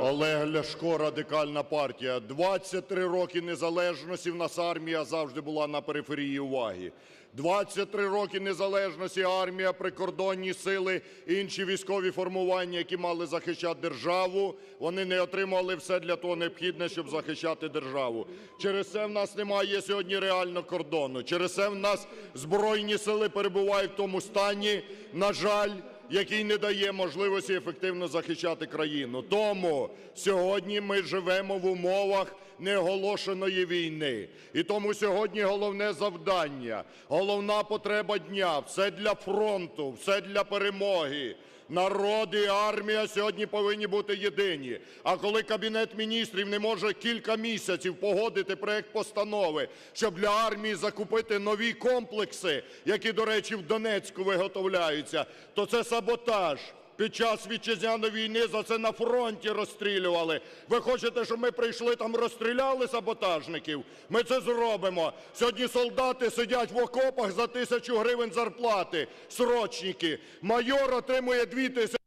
Олег Ляшко, радикальна партія. 23 роки незалежності в нас армія завжди була на периферії уваги. 23 роки незалежності армія, прикордонні сили, інші військові формування, які мали захищати державу, вони не отримали все для того необхідне, щоб захищати державу. Через це в нас немає сьогодні реально кордону. Через це в нас збройні сили перебувають в тому стані, на жаль, який не дає можливості ефективно захищати країну. Тому сьогодні ми живемо в умовах неоголошеної війни. І тому сьогодні головне завдання, головна потреба дня все для фронту, все для перемоги. Народ і армія сьогодні повинні бути єдині. А коли Кабінет міністрів не може кілька місяців погодити проект постанови, щоб для армії закупити нові комплекси, які, до речі, в Донецьку виготовляються, то це саботаж. Під час вітчизняної війни за це на фронті розстрілювали. Ви хочете, щоб ми прийшли там розстріляли саботажників? Ми це зробимо. Сьогодні солдати сидять в окопах за тисячу гривень зарплати, срочники. Майор отримує дві тисячі